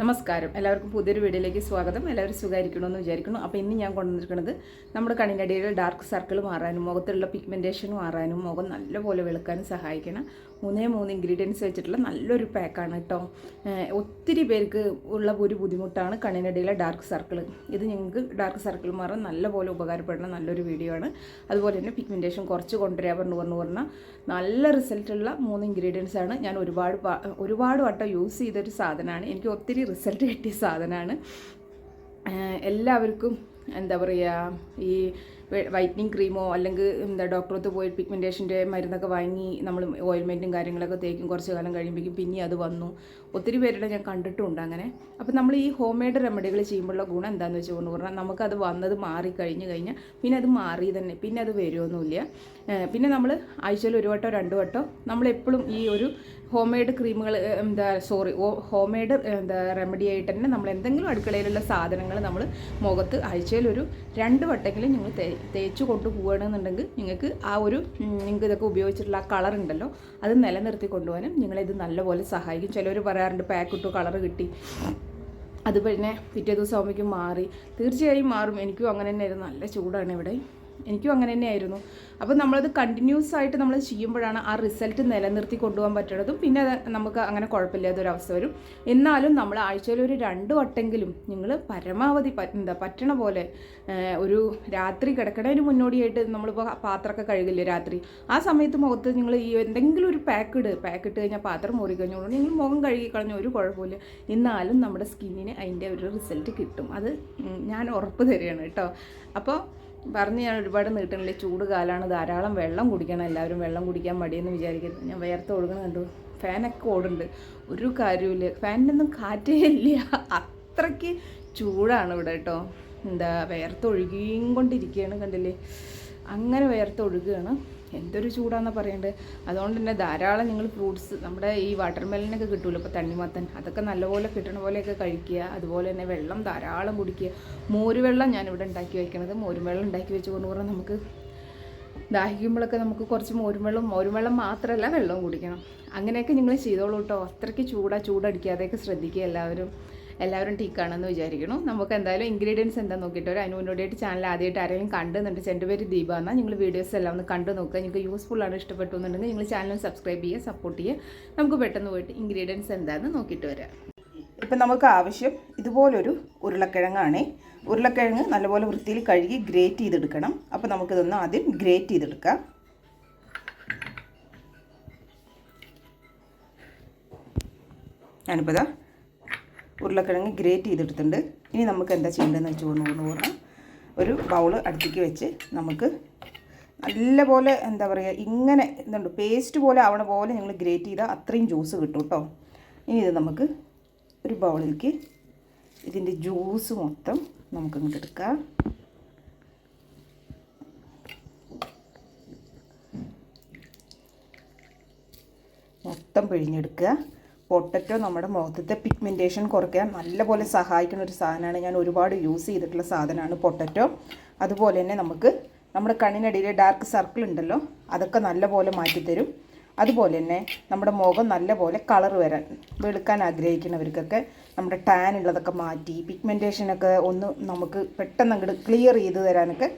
നമസ്കാരം. എല്ലാവർക്കും പുതിയൊരു വീഡിയോയിലേക്ക് സ്വാഗതം. എല്ലാവരും സുഖമായിരിക്കണമെന്ന് വിചാരിക്കുന്നു. അപ്പോൾ ഇന്ന് ഞാൻ കൊണ്ടുവന്നിരിക്കുന്നത് നമ്മുടെ കണ്ണിന്റെ അടിയിൽ ഡാർക്ക് സർക്കിൾ മാറാനും മുഖത്തുള്ള പിഗ്മെന്റേഷൻ മാറാനും മുഖം നല്ലപോലെ വെളുക്കാനും സഹായിക്കണം. മൂന്നേ മൂന്ന് ഇൻഗ്രീഡിയൻസ് വെച്ചിട്ടുള്ള നല്ലൊരു പാക്കാണ് കേട്ടോ ഒത്തിരി പേർക്ക് ഉള്ള ഒരു ബുദ്ധിമുട്ടാണ് കണ്ണിനിടയിലെ ഡാർക്ക് സർക്കിൾ ഇത് നിങ്ങൾക്ക് ഡാർക്ക് സർക്കിൾ മാറാൻ നല്ലപോലെ ഉപകാരപ്പെടുന്ന നല്ലൊരു വീഡിയോ ആണ്. അതുപോലെ തന്നെ പിഗ്മെന്റേഷൻ കുറച്ച് കൊണ്ടുവരാൻ പറഞ്ഞു പറഞ്ഞു പറഞ്ഞാൽ നല്ല റിസൾട്ടുള്ള മൂന്ന് ഇൻഗ്രീഡിയൻസ് ആണ്. ഞാൻ ഒരുപാട് ഒരുപാട് വട്ടം യൂസ് ചെയ്തൊരു സാധനമാണ്. എനിക്ക് ഒത്തിരി റിസൾട്ട് കിട്ടിയ സാധനമാണ്. എല്ലാവർക്കും എന്താ പറയുക ഈ വൈറ്റനിങ് ക്രീമോ അല്ലെങ്കിൽ എന്താ ഡോക്ടറത്ത് പോയി പിഗ്മെന്റേഷന്റെ മരുന്നൊക്കെ വാങ്ങി നമ്മൾ ഓയിൽമെന്റും കാര്യങ്ങളൊക്കെ തേക്കും കുറച്ച് കാലം കഴിയുമ്പോഴേക്കും പിന്നെ അത് വന്നു. ഒത്തിരി പേരുടെ ഞാൻ കണ്ടിട്ടുണ്ട് അങ്ങനെ. അപ്പോൾ നമ്മൾ ഈ ഹോം മെയ്ഡ് റെമഡികൾ ചെയ്യുമ്പോഴുള്ള ഗുണം എന്താണെന്ന് വെച്ച് കൊണ്ട് പറഞ്ഞാൽ നമുക്കത് വന്നത് മാറി കഴിഞ്ഞ് കഴിഞ്ഞാൽ പിന്നെ അത് മാറി തന്നെ പിന്നെ അത് വരുമൊന്നുമില്ല പിന്നെ നമ്മൾ ആഴ്ചയിൽ ഒരു വട്ടോ രണ്ട് വട്ടോ നമ്മളെപ്പോഴും ഈ ഒരു ഹോം മെയ്ഡ് ക്രീമുകൾ എന്താ സോറി ഹോം മെയ്ഡ് എന്താ റെമഡി ആയിട്ട് തന്നെ നമ്മൾ എന്തെങ്കിലും അടുക്കളയിലുള്ള സാധനങ്ങൾ നമ്മൾ മുഖത്ത് ആഴ്ചയിൽ ഒരു രണ്ട് വട്ടെങ്കിലും ഞങ്ങൾ തേ തേച്ച് കൊണ്ടു പോവുകയാണെന്നുണ്ടെങ്കിൽ നിങ്ങൾക്ക് ആ ഒരു നിങ്ങൾക്ക് ഇതൊക്കെ ഉപയോഗിച്ചിട്ടുള്ള ആ കളർ ഉണ്ടല്ലോ അത് നിലനിർത്തി കൊണ്ടുപോകാനും നിങ്ങളിത് നല്ലപോലെ സഹായിക്കും. ചിലവർ പറയാറുണ്ട് പാക്ക് ഇട്ടു കളർ കിട്ടി. അത് പിന്നെ പിറ്റേ ദിവസം ആകുമ്പോഴേക്കും മാറി. തീർച്ചയായും മാറും. എനിക്കും അങ്ങനെ തന്നെ ഇത് നല്ല ചൂടാണ് ഇവിടെ. എനിക്കും അങ്ങനെ തന്നെയായിരുന്നു. അപ്പോൾ നമ്മളത് കണ്ടിന്യൂസ് ആയിട്ട് നമ്മൾ ചെയ്യുമ്പോഴാണ് ആ റിസൾട്ട് നിലനിർത്തി കൊണ്ടുപോകാൻ പറ്റുന്നതും. പിന്നെ അത് നമുക്ക് അങ്ങനെ കുഴപ്പമില്ലാത്തൊരവസ്ഥ വരും. എന്നാലും നമ്മൾ ആഴ്ചയിൽ ഒരു രണ്ട് വട്ടെങ്കിലും നിങ്ങൾ പരമാവധി എന്താ പറ്റണ പോലെ ഒരു രാത്രി കിടക്കണതിന് മുന്നോടിയായിട്ട് നമ്മളിപ്പോൾ പാത്രമൊക്കെ കഴുകില്ലേ രാത്രി. ആ സമയത്ത് മുഖത്ത് നിങ്ങൾ ഈ എന്തെങ്കിലും ഒരു പാക്ക് ഇട്. പാക്ക് ഇട്ട് കഴിഞ്ഞാൽ പാത്രം മുറി കഴിഞ്ഞോളൂ. നിങ്ങൾ മുഖം കഴുകി കളഞ്ഞ ഒരു കുഴപ്പമില്ല എന്നാലും നമ്മുടെ സ്കിന്നിന് അതിന്റെ ഒരു റിസൾട്ട് കിട്ടും. അത് ഞാൻ ഉറപ്പ് തരികയാണ് കേട്ടോ. അപ്പോൾ പറഞ്ഞ് ഞാൻ ഒരുപാട് നീട്ടണില്ലേ? ചൂട് കാലമാണ് ധാരാളം വെള്ളം കുടിക്കണം എല്ലാവരും വെള്ളം കുടിക്കാൻ മടിയെന്ന് വിചാരിക്കരുത്. ഞാൻ വേർത്ത് ഒഴുകണ കണ്ടു ഫാനൊക്കെ ഓടുന്നുണ്ട്. ഒരു കാര്യമില്ല ഫാനിനൊന്നും കാറ്റേ ഇല്ല. അത്രയ്ക്ക് ചൂടാണ് ഇവിടെ കേട്ടോ. എന്താ വേർത്തൊഴുകിയും കൊണ്ടിരിക്കുകയാണ് കണ്ടില്ലേ? അങ്ങനെ വേർത്തൊഴുകുകയാണ് എന്തൊരു ചൂടാണെന്ന് പറയേണ്ടത് അതുകൊണ്ട് തന്നെ ധാരാളം നിങ്ങൾ ഫ്രൂട്ട്സ് നമ്മുടെ ഈ വാട്ടർ മെലനൊക്കെ കിട്ടുമല്ലോ ഇപ്പോൾ തണ്ണിമത്തൻ അതൊക്കെ നല്ലപോലെ കിട്ടണ പോലെയൊക്കെ കഴിക്കുക. അതുപോലെ തന്നെ വെള്ളം ധാരാളം കുടിക്കുക. മോരുവെള്ളം ഞാനിവിടെ ഉണ്ടാക്കി വയ്ക്കണത്. മോരുവെള്ളം ഉണ്ടാക്കി വെച്ച് കൊണ്ട് പറഞ്ഞാൽ നമുക്ക് ദാഹിക്കുമ്പോഴൊക്കെ നമുക്ക് കുറച്ച് മോരും വെള്ളം മോരും വെള്ളം മാത്രമല്ല വെള്ളവും കുടിക്കണം. അങ്ങനെയൊക്കെ നിങ്ങൾ ചെയ്തോളൂ കേട്ടോ. അത്രയ്ക്ക് ചൂടാ ചൂടടിക്കാതെയൊക്കെ ശ്രദ്ധിക്കുക എല്ലാവരും. എല്ലാവരും ടീക്കാണെന്ന് വിചാരിക്കുന്നു. നമുക്ക് എന്തായാലും ഇൻഗ്രീഡിയൻസ് എന്താ നോക്കിയിട്ട് ഒരു അതിന് മുന്നോടിയായിട്ട് ചാനൽ ആദ്യമായിട്ട് ആരെങ്കിലും കണ്ടെന്നുണ്ട് എന്റെ പേര് ദീപ എന്നാൽ നിങ്ങൾ വീഡിയോസ് എല്ലാം ഒന്ന് കണ്ടു നോക്കുക. നിങ്ങൾക്ക് യൂസ്ഫുൾ ആണ് ഇഷ്ടപ്പെട്ടു എന്നുണ്ടെങ്കിൽ നിങ്ങൾ ചാനൽ സബ്സ്ക്രൈബ് ചെയ്യുക സപ്പോർട്ട് ചെയ്യുക. നമുക്ക് പെട്ടെന്ന് പോയിട്ട് ഇൻഗ്രീഡിയൻസ് എന്താണെന്ന് നോക്കിയിട്ട് വരാം. ഇപ്പം നമുക്ക് ആവശ്യം ഇതുപോലൊരു ഉരുളക്കിഴങ്ങാണേ. ഉരുളക്കിഴങ്ങ് നല്ലപോലെ വൃത്തിയിൽ കഴുകി ഗ്രേറ്റ് ചെയ്തെടുക്കണം. അപ്പോൾ നമുക്കിതൊന്ന് ആദ്യം ഗ്രേറ്റ് ചെയ്തെടുക്കാം. ഞാനിപ്പോൾ ഉരുളക്കിഴങ്ങ് ഗ്രേറ്റ് ചെയ്തെടുത്തിട്ടുണ്ട്. ഇനി നമുക്ക് എന്താ ചെയ്യേണ്ടതെന്ന് വെച്ച് പോകുന്നു പറഞ്ഞാൽ ഒരു ബൗൾ അടുത്തേക്ക് വെച്ച് നമുക്ക് നല്ലപോലെ എന്താ പറയുക ഇങ്ങനെ എന്തുണ്ട് പേസ്റ്റ് പോലെ ആവണ പോലെ നിങ്ങൾ ഗ്രേറ്റ് ചെയ്താൽ അത്രയും ജ്യൂസ് കിട്ടും കേട്ടോ ഇനി ഇത് നമുക്ക് ഒരു ബൗളിലേക്ക് ഇതിന്റെ ജ്യൂസ് മൊത്തം നമുക്ക് ഇങ്ങോട്ട് എടുക്കാം. മൊത്തം പിഴിഞ്ഞെടുക്കുക. പൊട്ടറ്റോ നമ്മുടെ മുഖത്തെ പിഗ്മെന്റേഷൻ കുറയ്ക്കാൻ നല്ലപോലെ സഹായിക്കുന്ന ഒരു സാധനമാണ് ഞാൻ ഒരുപാട് യൂസ് ചെയ്തിട്ടുള്ള സാധനമാണ് പൊട്ടറ്റോ. അതുപോലെ തന്നെ നമുക്ക് നമ്മുടെ കണ്ണിനടിയിലെ ഡാർക്ക് സർക്കിൾ ഉണ്ടല്ലോ അതൊക്കെ നല്ലപോലെ മാറ്റിത്തരും. അതുപോലെ തന്നെ നമ്മുടെ മുഖം നല്ലപോലെ കളർ വരാൻ വെളുക്കാൻ ആഗ്രഹിക്കുന്നവർക്കൊക്കെ നമ്മുടെ ടാൻ ഉള്ളതൊക്കെ മാറ്റി പിഗ്മെന്റേഷനൊക്കെ ഒന്ന് നമുക്ക് പെട്ടെന്ന് അങ്ങോട്ട് ക്ലിയർ ചെയ്ത് തരാനൊക്കെ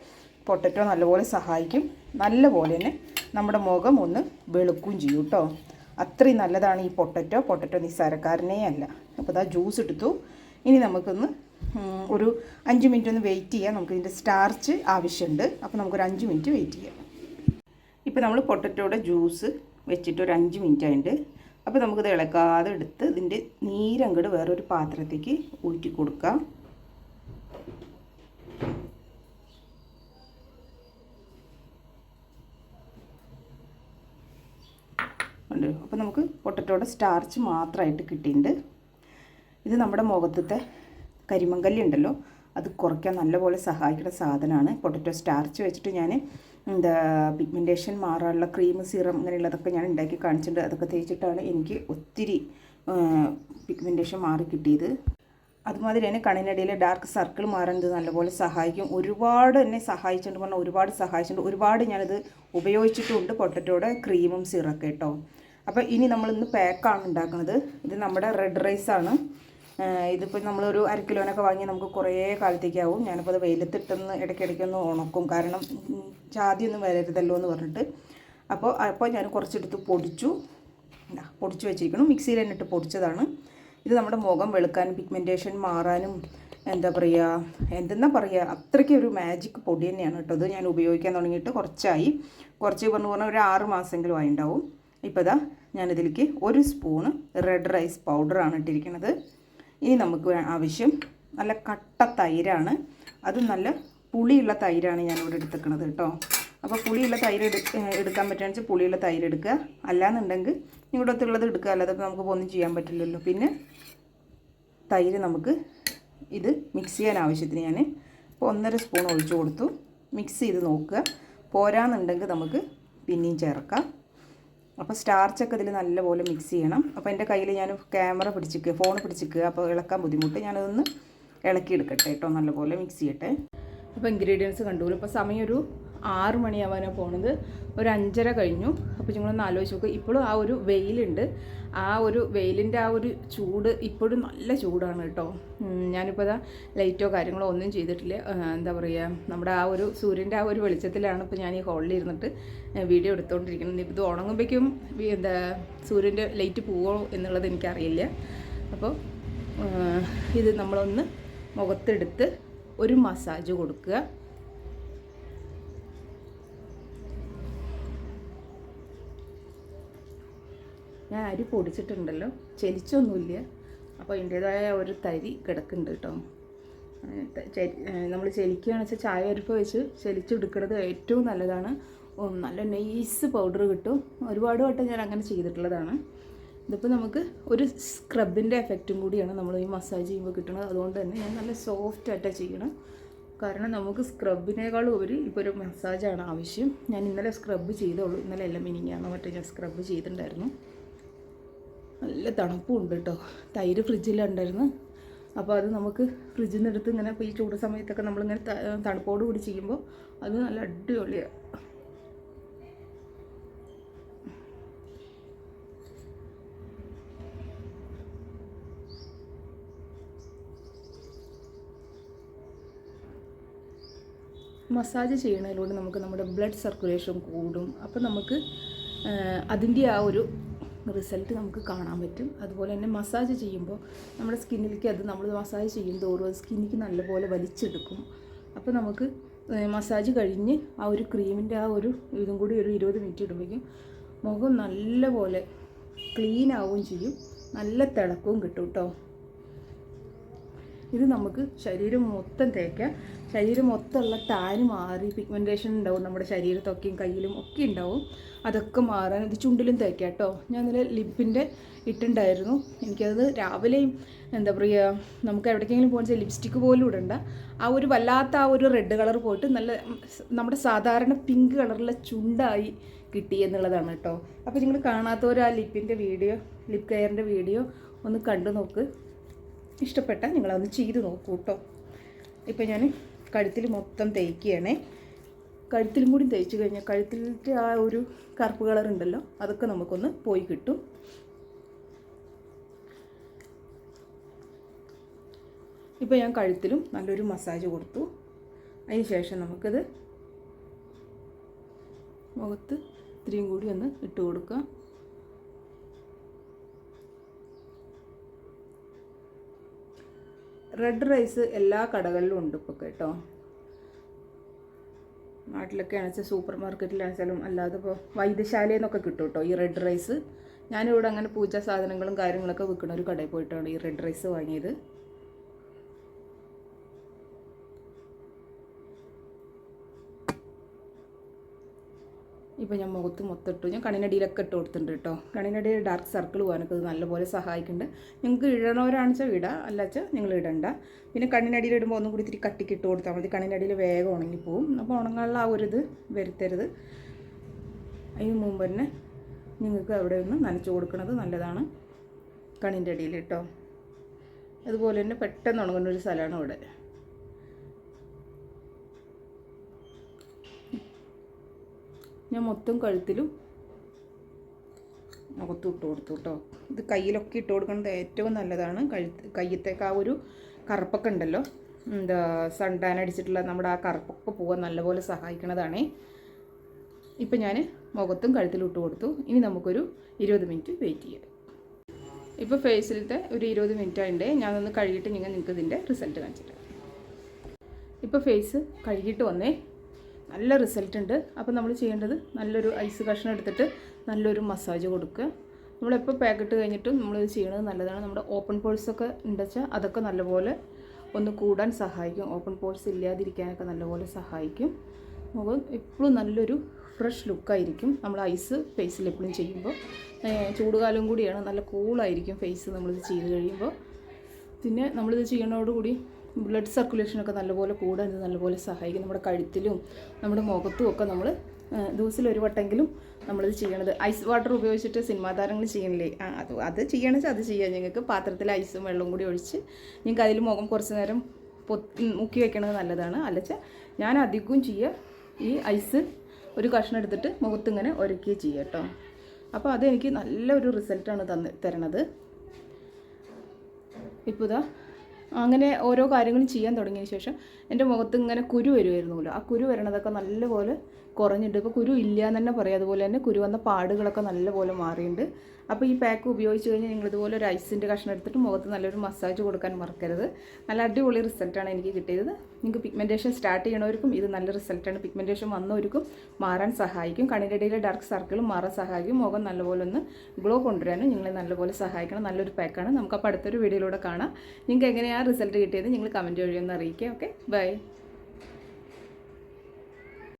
പൊട്ടറ്റോ നല്ലപോലെ സഹായിക്കും. നല്ലപോലെ തന്നെ നമ്മുടെ മുഖം ഒന്ന് വെളുക്കുകയും ചെയ്യും കേട്ടോ അത്രയും നല്ലതാണ് ഈ പൊട്ടറ്റോ പൊട്ടറ്റോ നിസ്സാരക്കാരനേ അല്ല. അപ്പോൾ അതാ ജ്യൂസ് എടുത്തു. ഇനി നമുക്കൊന്ന് ഒരു അഞ്ച് മിനിറ്റ് ഒന്ന് വെയിറ്റ് ചെയ്യാം. നമുക്ക് ഇതിന്റെ സ്റ്റാർച്ച് ആവശ്യമുണ്ട്. അപ്പോൾ നമുക്കൊരു അഞ്ച് മിനിറ്റ് വെയിറ്റ് ചെയ്യാം. ഇപ്പോൾ നമ്മൾ പൊട്ടറ്റോയുടെ ജ്യൂസ് വെച്ചിട്ട് ഒരു അഞ്ച് മിനിറ്റ് ആയിട്ട് അപ്പോൾ നമുക്കിത് ഇളക്കാതെ എടുത്ത് ഇതിന്റെ നീരങ്ങട് വേറൊരു പാത്രത്തേക്ക് ഊറ്റി കൊടുക്കാം. ഉണ്ട് അപ്പോൾ നമുക്ക് പൊട്ടറ്റോയുടെ സ്റ്റാർച്ച് മാത്രമായിട്ട് കിട്ടിയിട്ടുണ്ട്. ഇത് നമ്മുടെ മുഖത്തത്തെ കരിമങ്കല്ലി ഉണ്ടല്ലോ. അത് കുറയ്ക്കാൻ നല്ലപോലെ സഹായിക്കുന്ന സാധനമാണ്. പൊട്ടറ്റോ സ്റ്റാർച്ച് വെച്ചിട്ട് ഞാൻ എന്താ പിഗ്മെന്റേഷൻ മാറാനുള്ള ക്രീം സീറം അങ്ങനെയുള്ളതൊക്കെ ഞാൻ ഉണ്ടാക്കി കാണിച്ചിട്ടുണ്ട്. അതൊക്കെ തേച്ചിട്ടാണ് എനിക്ക് ഒത്തിരി പിഗ്മെന്റേഷൻ മാറി കിട്ടിയത്. അതുമാതിരി തന്നെ കണ്ണിനടിയിലെ ഡാർക്ക് സർക്കിൾ മാറുന്നത് നല്ലപോലെ സഹായിക്കും. ഒരുപാട് എന്നെ സഹായിച്ചിട്ടുണ്ട് പറഞ്ഞാൽ ഒരുപാട് സഹായിച്ചിട്ടുണ്ട്. ഒരുപാട് ഞാനിത് ഉപയോഗിച്ചിട്ടുണ്ട് പൊട്ടറ്റോടെ ക്രീമും സിറൊക്കെ കേട്ടോ. അപ്പോൾ ഇനി നമ്മൾ ഇന്ന് പാക്കാണ് ഉണ്ടാക്കുന്നത്. ഇത് നമ്മുടെ റെഡ് റൈസ് ആണ്. ഇതിപ്പോൾ നമ്മളൊരു അര കിലോനൊക്കെ വാങ്ങി നമുക്ക് കുറേ കാലത്തേക്കാവും ഞാനിപ്പോൾ അത് വെയിലത്തിട്ടൊന്ന് ഇടയ്ക്കിടയ്ക്കൊന്ന് ഉണക്കും. കാരണം ചാതിയൊന്നും വരരുതല്ലോ എന്ന് പറഞ്ഞിട്ട്. അപ്പോൾ അപ്പോൾ ഞാൻ കുറച്ചെടുത്ത് പൊടിച്ചു. പൊടിച്ച് വെച്ചിരിക്കണം മിക്സിയിൽ തന്നെ ഇട്ട് പൊടിച്ചതാണ്. ഇത് നമ്മുടെ മുഖം വെളുക്കാനും പിഗ്മെന്റേഷൻ മാറാനും എന്താ പറയുക എന്തെന്നാ പറയുക അത്രയ്ക്ക് ഒരു മാജിക് പൊടി തന്നെയാണ് കേട്ടോ. ഇത് ഞാൻ ഉപയോഗിക്കാൻ തുടങ്ങിയിട്ട് കുറച്ചായി. കുറച്ച് പറഞ്ഞു പറഞ്ഞാൽ ഒരു ആറ് മാസമെങ്കിലും ആയിണ്ടാവും ഇപ്പോൾ ഇതാ ഞാനിതിലേക്ക് ഒരു സ്പൂണ് റെഡ് റൈസ് പൗഡറാണ് ഇട്ടിരിക്കുന്നത്. ഇനി നമുക്ക് ആവശ്യം നല്ല കട്ട തൈരാണ്. അത് നല്ല പുളിയുള്ള തൈരാണ് ഞാനിവിടെ എടുത്തേക്കണത് കേട്ടോ. അപ്പോൾ പുളിയുള്ള തൈര് എടു എടുക്കാൻ പറ്റുകയെന്ന് വെച്ചാൽ പുളിയുള്ള തൈര് എടുക്കുക. അല്ലാന്നുണ്ടെങ്കിൽ നിങ്ങളുടെ അടുത്തുള്ളത് എടുക്കുക. അല്ലാതെ നമുക്ക് ഒന്നും ചെയ്യാൻ പറ്റില്ലല്ലോ. പിന്നെ തൈര് നമുക്ക് ഇത് മിക്സ് ചെയ്യാൻ ആവശ്യത്തിന് ഞാൻ ഇപ്പോൾ ഒന്നര സ്പൂൺ ഒഴിച്ചു കൊടുത്തു. മിക്സ് ചെയ്ത് നോക്കുക. പോരാന്നുണ്ടെങ്കിൽ നമുക്ക് പിന്നെയും ചേർക്കാം. അപ്പോൾ സ്റ്റാർച്ചൊക്കെ ഇതിൽ നല്ലപോലെ മിക്സ് ചെയ്യണം. അപ്പോൾ എന്റെ കയ്യിൽ ഞാൻ ക്യാമറ പിടിച്ചിക്കുക ഫോൺ പിടിച്ചിക്കുക അപ്പോൾ ഇളക്കാൻ ബുദ്ധിമുട്ട്. ഞാനതൊന്ന് ഇളക്കിയെടുക്കട്ടെ കേട്ടോ നല്ലപോലെ മിക്സ് ചെയ്യട്ടെ. അപ്പോൾ ഇൻഗ്രീഡിയൻസ് കണ്ടുപോലും ഇപ്പോൾ സമയം ഒരു ആറ് മണിയാവാനാണ് പോണത്. ഒരു അഞ്ചര കഴിഞ്ഞു. അപ്പോൾ ഞങ്ങളൊന്ന് ആലോചിച്ച് നോക്കുക ഇപ്പോഴും ആ ഒരു വെയിലുണ്ട്. ആ ഒരു വെയിലിന്റെ ആ ഒരു ചൂട് ഇപ്പോഴും നല്ല ചൂടാണ് കേട്ടോ. ഞാനിപ്പോൾ അതാ ലൈറ്റോ കാര്യങ്ങളോ ഒന്നും ചെയ്തിട്ടില്ല. എന്താ പറയുക നമ്മുടെ ആ ഒരു സൂര്യന്റെ ആ ഒരു വെളിച്ചത്തിലാണ് ഇപ്പോൾ ഞാൻ ഈ ഹോളിൽ ഇരുന്നിട്ട് വീഡിയോ എടുത്തുകൊണ്ടിരിക്കുന്നത് ഇത് ഉണങ്ങുമ്പോഴേക്കും എന്താ സൂര്യന്റെ ലൈറ്റ് പോവോ എന്നുള്ളത് എനിക്കറിയില്ല. അപ്പോൾ ഇത് നമ്മളൊന്ന് മുഖത്തെടുത്ത് ഒരു മസാജ് കൊടുക്കുക. ഞാൻ അരി പൊടിച്ചിട്ടുണ്ടല്ലോ. ചെലിച്ചൊന്നുമില്ല അപ്പോൾ അതിന്റേതായ ഒരു തരി കിടക്കുന്നുണ്ട് കേട്ടോ. നമ്മൾ ചെലിക്കുകയാണെന്ന് വെച്ചാൽ ചായ അരിപ്പ് വെച്ച് ചെലിച്ചെടുക്കുന്നത് ഏറ്റവും നല്ലതാണ്. നല്ല നൈസ് പൗഡർ കിട്ടും. ഒരുപാട് വട്ടം ഞാൻ അങ്ങനെ ചെയ്തിട്ടുള്ളതാണ്. ഇതിപ്പോൾ നമുക്ക് ഒരു സ്ക്രബിന്റെ എഫക്റ്റും കൂടിയാണ് നമ്മൾ ഈ മസാജ് ചെയ്യുമ്പോൾ കിട്ടുന്നത്. അതുകൊണ്ട് തന്നെ ഞാൻ നല്ല സോഫ്റ്റ് ആയിട്ടാണ് ചെയ്യണം കാരണം നമുക്ക് സ്ക്രബിനേക്കാളും ഒരു ഇപ്പോൾ ഒരു മസാജാണ് ആവശ്യം. ഞാൻ ഇന്നലെ സ്ക്രബ് ചെയ്തോളൂ ഇന്നലെ എല്ലാം മിനിങ്ങാണ് മറ്റേ ഞാൻ സ്ക്രബ് ചെയ്തിട്ടുണ്ടായിരുന്നു. നല്ല തണുപ്പും ഉണ്ട് കേട്ടോ തൈര് ഫ്രിഡ്ജിലുണ്ടായിരുന്നു. അപ്പോൾ അത് നമുക്ക് ഫ്രിഡ്ജിൽ നിന്ന് എടുത്ത് ഇങ്ങനെ ഈ ചൂട് സമയത്തൊക്കെ നമ്മളിങ്ങനെ തണുപ്പോട് കൂടി ചെയ്യുമ്പോൾ അത് നല്ല അടിപൊളിയാണ് മസാജ് ചെയ്യണതിലൂടെ നമുക്ക് നമ്മുടെ ബ്ലഡ് സർക്കുലേഷൻ കൂടും. അപ്പം നമുക്ക് അതിന്റെ ആ ഒരു റിസൾട്ട് നമുക്ക് കാണാൻ പറ്റും. അതുപോലെ തന്നെ മസാജ് ചെയ്യുമ്പോൾ നമ്മുടെ സ്കിന്നിലേക്ക് അത് നമ്മൾ മസാജ് ചെയ്യും തോറും അത് സ്കിന്നിക്ക് നല്ലപോലെ വലിച്ചെടുക്കും. അപ്പോൾ നമുക്ക് മസാജ് കഴിഞ്ഞ് ആ ഒരു ക്രീമിന്റെ ആ ഒരു ഇതും കൂടി ഒരു ഇരുപത് മിനിറ്റ് ഇടുമ്പോഴേക്കും മുഖം നല്ലപോലെ ക്ലീൻ ആവുകയും ചെയ്യും. നല്ല തിളക്കവും കിട്ടും കേട്ടോ. ഇത് നമുക്ക് ശരീരം മൊത്തം തേക്കാം. ശരീരം മൊത്തമുള്ള ടാന് മാറി പിഗ്മെന്റേഷൻ ഉണ്ടാവും നമ്മുടെ ശരീരത്തൊക്കെയും കയ്യിലും ഒക്കെ ഉണ്ടാവും. അതൊക്കെ മാറാൻ ഇത് ചുണ്ടിലും തേക്കാം കേട്ടോ. ഞാൻ ഇന്നലെ ലിപ്പിന്റെ ഇട്ടുണ്ടായിരുന്നു എനിക്കത് രാവിലെയും എന്താ പറയുക നമുക്ക് എവിടേക്കെങ്കിലും പോകുന്ന ലിപ്സ്റ്റിക്ക് പോലും ഇടണ്ട. ആ ഒരു വല്ലാത്ത ആ ഒരു റെഡ് കളർ പോയിട്ട് നല്ല നമ്മുടെ സാധാരണ പിങ്ക് കളറിലെ ചുണ്ടായി കിട്ടി എന്നുള്ളതാണ് കേട്ടോ. അപ്പോൾ നിങ്ങൾ കാണാത്തവർ ആ ലിപ്പിന്റെ വീഡിയോ ലിപ് കെയറിന്റെ വീഡിയോ ഒന്ന് കണ്ടു നോക്ക്. ഇഷ്ടപ്പെട്ടാൽ നിങ്ങളതൊന്ന് ചെയ്ത് നോക്കൂ കേട്ടോ. ഇപ്പം ഞാൻ കഴുത്തിൽ മൊത്തം തേക്കുകയാണേ. കഴുത്തിലും കൂടി തേച്ച് കഴിഞ്ഞാൽ കഴുത്തിലത്തെ ആ ഒരു കറുപ്പ് കളർ ഉണ്ടല്ലോ അതൊക്കെ നമുക്കൊന്ന് പോയി കിട്ടും. ഇപ്പോൾ ഞാൻ കഴുത്തിലും നല്ലൊരു മസാജ് കൊടുത്തു. അതിന് ശേഷം നമുക്കത് മുഖത്ത് ഇത്രയും കൂടി ഒന്ന് ഇട്ട് കൊടുക്കാം. റെഡ് റൈസ് എല്ലാ കടകളിലും ഉണ്ട് ഇപ്പോൾ കേട്ടോ. നാട്ടിലൊക്കെ ആണെച്ചാൽ സൂപ്പർ മാർക്കറ്റിലാണെച്ചാലും അല്ലാതെ ഇപ്പോൾ വൈദ്യശാലയിൽ നിന്നൊക്കെ കിട്ടും കേട്ടോ ഈ റെഡ് റൈസ് ഞാനിവിടെ അങ്ങനെ പൂജാ സാധനങ്ങളും കാര്യങ്ങളൊക്കെ വിൽക്കുന്ന ഒരു കടയിൽ പോയിട്ടാണ് ഈ റെഡ് റൈസ് വാങ്ങിയത്. ഇപ്പോൾ ഞാൻ മുഖത്ത് മൊത്തം ഞാൻ കണ്ണിനടിയിലൊക്കെ ഇട്ട് കൊടുത്തിട്ടുണ്ട് കേട്ടോ. കണ്ണിനടിയിൽ ഡാർക്ക് സർക്കിൾ പോകാനൊക്കെ ഇത് നല്ലപോലെ സഹായിക്കുന്നുണ്ട്. നിങ്ങൾക്ക് ഇടണവരാണെന്ന് വെച്ചാൽ ഇടുക അല്ലാച്ചാൽ നിങ്ങൾ ഇടണ്ട. പിന്നെ കണ്ണിനടിയിൽ ഇടുമ്പോൾ ഒന്നും കൂടി ഇത്തിരി കട്ടിക്ക് ഇട്ട് കൊടുത്താൽ മതി. കണ്ണിനടിയിൽ വേഗം ഉണങ്ങിപ്പോവും. അപ്പോൾ ഉണങ്ങാനുള്ള ആ ഒരു ഇത് വരുത്തരുത്. അതിന് മുമ്പ് തന്നെ നിങ്ങൾക്ക് അവിടെ ഒന്ന് നനച്ച് കൊടുക്കുന്നത് നല്ലതാണ് കണ്ണിന്റെ അടിയിൽ കേട്ടോ. അതുപോലെ തന്നെ പെട്ടെന്ന് ഉണങ്ങുന്ന ഒരു സ്ഥലമാണ് ഇവിടെ. ഞാൻ മൊത്തം കഴുത്തിലും മുഖത്തും ഇട്ട് കൊടുത്തു കേട്ടോ ഇത് കയ്യിലൊക്കെ ഇട്ട് കൊടുക്കുന്നത് ഏറ്റവും നല്ലതാണ്. കഴുത്ത് കയ്യത്തേക്ക് ആ ഒരു കറുപ്പൊക്കെ ഉണ്ടല്ലോ. എന്താ സൺ ടാൻ അടിച്ചിട്ടുള്ള നമ്മുടെ ആ കറുപ്പൊക്കെ പോകാൻ നല്ലപോലെ സഹായിക്കണതാണേ. ഇപ്പം ഞാൻ മുഖത്തും കഴുത്തിലും ഇട്ട് കൊടുത്തു. ഇനി നമുക്കൊരു ഇരുപത് മിനിറ്റ് വെയിറ്റ് ചെയ്യാം. ഇപ്പോൾ ഫേസിലത്തെ ഒരു ഇരുപത് മിനിറ്റ് ആയിട്ട് ഞാനൊന്ന് കഴുകിയിട്ട് നിങ്ങൾ നിങ്ങൾക്ക് ഇതിന്റെ റിസൾട്ട് കാണിച്ചിട്ട് ഇപ്പോൾ ഫേസ് കഴുകിയിട്ട് വന്നേ. നല്ല റിസൾട്ട് ഉണ്ട്. അപ്പോൾ നമ്മൾ ചെയ്യേണ്ടത് നല്ലൊരു ഐസ് കഷ്ണം എടുത്തിട്ട് നല്ലൊരു മസാജ് കൊടുക്കുക. നമ്മളെപ്പോൾ പാക്കറ്റ് കഴിഞ്ഞിട്ടും നമ്മളിത് ചെയ്യണത് നല്ലതാണ്. നമ്മുടെ ഓപ്പൺ പോൾസൊക്കെ ഉണ്ടെച്ചാൽ അതൊക്കെ നല്ലപോലെ ഒന്ന് കൂടാൻ സഹായിക്കും. ഓപ്പൺ പോൾസ് ഇല്ലാതിരിക്കാനൊക്കെ നല്ലപോലെ സഹായിക്കും. മുഖം എപ്പോഴും നല്ലൊരു ഫ്രഷ് ലുക്കായിരിക്കും നമ്മൾ ഐസ് ഫേസിൽ എപ്പോഴും ചെയ്യുമ്പോൾ. ചൂടുകാലം കൂടിയാണ്. നല്ല കൂളായിരിക്കും ഫേസ് നമ്മളിത് ചെയ്ത് കഴിയുമ്പോൾ. പിന്നെ നമ്മളിത് ചെയ്യണതോടുകൂടി ബ്ലഡ് സർക്കുലേഷനൊക്കെ നല്ലപോലെ കൂടാൻ ഇത് നല്ലപോലെ സഹായിക്കും. നമ്മുടെ കഴുത്തിലും നമ്മുടെ മുഖത്തും ഒക്കെ നമ്മൾ ദിവസത്തിൽ ഒരു വട്ടെങ്കിലും നമ്മളിത് ചെയ്യണത്. ഐസ് വാട്ടർ ഉപയോഗിച്ചിട്ട് സിനിമാ താരങ്ങൾ ചെയ്യണില്ലേ? അത് അത് ചെയ്യണമെന്ന് അത് ചെയ്യാം. ഞങ്ങൾക്ക് പാത്രത്തിൽ ഐസും വെള്ളവും കൂടി ഒഴിച്ച് ഞങ്ങൾക്ക് അതിൽ മുഖം കുറച്ച് നേരം പൊത്തി മുക്കി വെക്കണത് നല്ലതാണ്. അല്ലെച്ച ഞാൻ അധികവും ചെയ്യുക ഈ ഐസ് ഒരു കഷ്ണം എടുത്തിട്ട് മുഖത്തിങ്ങനെ ഒരുക്കുകയും ചെയ്യുക കേട്ടോ. അപ്പോൾ അതെനിക്ക് നല്ലൊരു റിസൾട്ടാണ് തന്ന് തരണത്. ഇപ്പോൾ ഇതാ അങ്ങനെ ഓരോ കാര്യങ്ങളും ചെയ്യാൻ തുടങ്ങിയ ശേഷം എന്റെ മുഖത്ത് ഇങ്ങനെ കുരു വരുമായിരുന്നല്ലോ ആ കുരു വരണതൊക്കെ നല്ലപോലെ കുറഞ്ഞിട്ട് ഇപ്പോൾ കുരു ഇല്ല എന്ന് തന്നെ പറയാം. അതുപോലെ തന്നെ കുരു വന്ന പാടുകളൊക്കെ നല്ലപോലെ മാറിയിട്ടുണ്ട് അപ്പോൾ ഈ പാക്ക് ഉപയോഗിച്ച് കഴിഞ്ഞാൽ നിങ്ങൾ ഇതുപോലെ ഒരു ഐസിന്റെ കഷ്ണം എടുത്തിട്ട് മുഖത്ത് നല്ലൊരു മസാജ് കൊടുക്കാൻ മറക്കരുത്. നല്ല അടിപൊളി റിസൾട്ടാണ് എനിക്ക് കിട്ടിയത്. നിങ്ങൾക്ക് പിഗ്മെന്റേഷൻ സ്റ്റാർട്ട് ചെയ്യണവർക്കും ഇത് നല്ല റിസൾട്ടാണ് പിഗ്മെന്റേഷൻ വന്നവർക്കും മാറാൻ സഹായിക്കും. കണ്ണിന്റെ ഇടയിലെ ഡാർക്ക് സർക്കിളും മാറാൻ സഹായിക്കും. മുഖം നല്ലപോലെ ഒന്ന് ഗ്ലോ കൊണ്ടുവരാനും നിങ്ങളെ നല്ലപോലെ സഹായിക്കണം. നല്ലൊരു പാക്കാണ് നമുക്ക് അപ്പോൾ അടുത്തൊരു വീഡിയോയിലൂടെ കാണാം. നിങ്ങൾക്ക് എങ്ങനെയാണ് റിസൾട്ട് കിട്ടിയത്? നിങ്ങൾ കമന്റ് വഴി അറിയിക്കുക. Okay bye